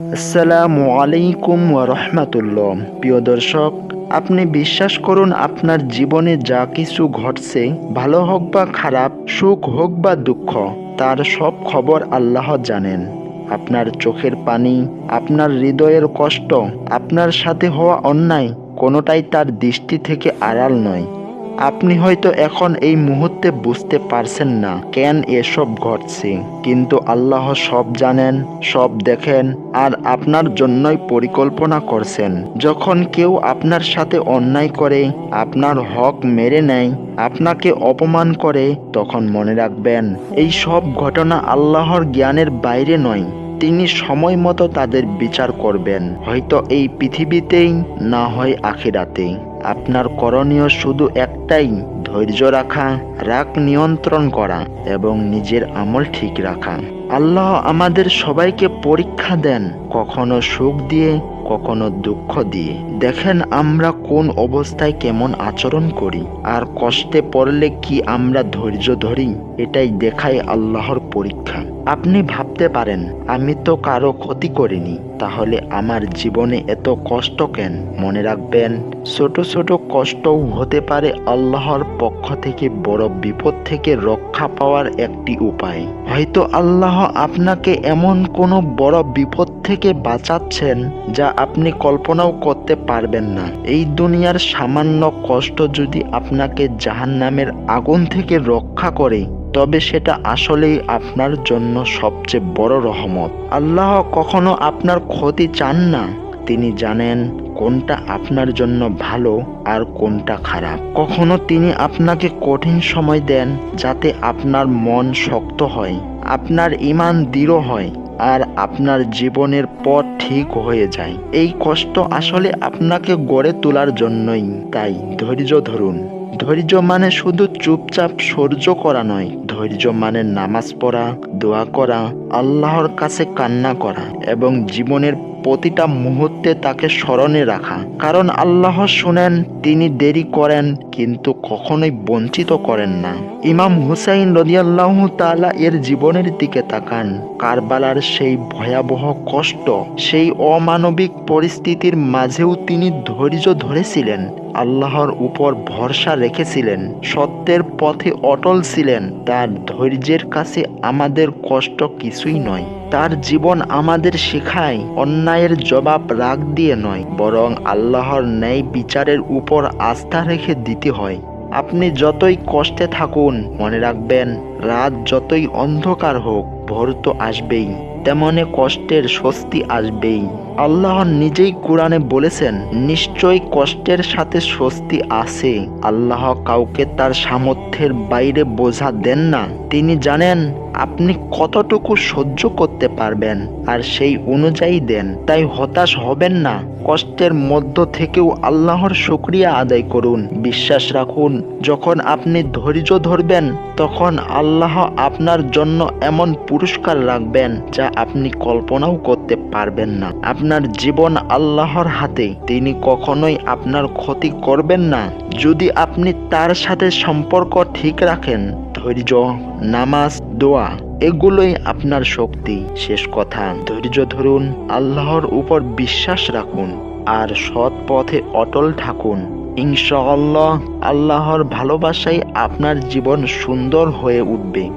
আসসালামু আলাইকুম রহমাতুল্লাহ। প্রিয় দর্শক, আপনি বিশ্বাস করুন, আপনার জীবনে যা কিছু ঘটছে, ভালো হোক বা খারাপ, সুখ হোক বা দুঃখ, তার সব খবর আল্লাহ জানেন। আপনার চোখের পানি, আপনার হৃদয়ের কষ্ট, আপনার সাথে হওয়া অন্যায়, কোনোটাই তার দৃষ্টি থেকে আড়াল নয়। আপনি হয়তো এখন এই মুহূর্তে বুঝতে পারছেন না কেন এসব ঘটছে। কিন্তু আল্লাহ সব জানেন, সব দেখেন আর আপনার জন্যই পরিকল্পনা করছেন। যখন কেউ আপনার সাথে অন্যায় করে, আপনার হক মেরে নেয়, আপনাকে অপমান করে, তখন মনে রাখবেন, এই সব ঘটনা আল্লাহর জ্ঞানের বাইরে নয়, তিনি সময় মতো তাদের বিচার করবেন। হয়তো এই পৃথিবীতেই, না হয় আখিরাতেই। আপনার করণীয় শুধু একটাই, ধৈর্য রাখা, রাগ নিয়ন্ত্রণ করা এবং নিজের আমল ঠিক রাখা। আল্লাহ আমাদের সবাইকে পরীক্ষা দেন, কখনো সুখ দিয়ে, কখনো দুঃখ দিয়ে। দেখেন আমরা কোন অবস্থায় কেমন আচরণ করি, আর কষ্টে পড়লে কি আমরা ধৈর্য ধরি, এটাই দেখায় আল্লাহর পরীক্ষা। আপনি ভাবতে পারেন, আমি তো কারও ক্ষতি করিনি। তাহলে আমার জীবনে এত কষ্ট কেন? মনে রাখবেন, ছোট ছোট কষ্টও হতে পারে আল্লাহর পক্ষ থেকে, বড় বিপদ থেকে রক্ষা পাওয়ার একটি উপায়। হয়তো আল্লাহ আপনাকে এমন কোনো বড় বিপদ থেকে বাঁচাচ্ছেন যা আপনি কল্পনাও করতে পারবেন না। এই দুনিয়ার সামান্য কষ্ট যদি আপনাকে জাহান্নামের আগুন থেকে রক্ষা করে তবে সেটা আসলেই আপনার জন্য সবচেয়ে বড় রহমত। আল্লাহ কখনো আপনার ক্ষতি চান না। তিনি জানেন কোনটা আপনার জন্য ভালো আর কোনটা খারাপ। কখনো তিনি আপনাকে কঠিন সময় দেন যাতে আপনার মন শক্ত হয়, আপনার ইমান দৃঢ় হয় আর আপনার জীবনের পথ ঠিক হয়ে যায়। এই কষ্ট আসলে আপনাকে গড়ে তোলার জন্যই। তাই ধৈর্য ধরুন। ধৈর্য মানে শুধু চুপচাপ সহ্য করা নয়। ধৈর্য মানে নামাজ পড়া, দোয়া করা, আল্লাহর কাছে কান্না করা এবং জীবনের প্রতিটা মুহূর্তে তাকে স্মরণে রাখা। কারণ আল্লাহ শুনেন, তিনি দেরি করেন, কিন্তু কখনোই বঞ্চিত করেন না। ইমাম হুসাইন রদিয়াল্লাহ তাআলা এর জীবনের দিকে তাকান। কারবালার সেই ভয়াবহ কষ্ট, সেই অমানবিক পরিস্থিতির মাঝেও তিনি ধৈর্য ধরেছিলেন। আল্লাহর উপর ভরসা রেখেছিলেন। সত্যের পথে অটল ছিলেন। তার ধৈর্যের কাছে আমাদের কষ্ট কিছুই নয়। তার জীবন আমাদের শেখায়, অন্যায়ের জবাব রাগ দিয়ে নয়, বরং আল্লাহর ন্যায় বিচারের উপর আস্থা রেখে দিতে হয়। আপনি যতই কষ্টে থাকুন, মনে রাখবেন, রাত যতই অন্ধকার হোক, ভর তো আসবেই। তেমনে কষ্টের স্বস্তি আসবেই। আল্লাহ নিজেই কোরআনে বলেছেন নিশ্চয় কষ্টের সাথে স্বস্তি আছে। আল্লাহ কাউকে তার সামর্থ্যের বাইরে বোঝা দেন না। তিনি জানেন, আপনি কতটুকু সহ্য করতে পারবেন, আর সেই অনুযায়ী দেন। তাই হতাশ হবেন না। কষ্টের মধ্য থেকেও আল্লাহর শুক্রিয়া আদায় করুন। বিশ্বাস রাখুন, যখন আপনি ধৈর্য ধরবেন, তখন আল্লাহ আপনার জন্য এমন পুরস্কার রাখবেন, যা আপনি কল্পনাও করতে পারবেন না। আপনার জীবন আল্লাহর হাতে, তিনি কখনোই আপনার ক্ষতি করবেন না। যদি আপনি তার সাথে সম্পর্ক ঠিক রাখেন, ধৈর্য, নামাজ, দোয়া, এগুলোই আপনার শক্তি। শেষ কথা, ধৈর্য ধরুন, আল্লাহর উপর বিশ্বাস রাখুন, আর সৎ পথে অটল থাকুন। ইনশাআল্লাহ, আল্লাহর ভালোবাসায় আপনার জীবন সুন্দর হয়ে উঠবে।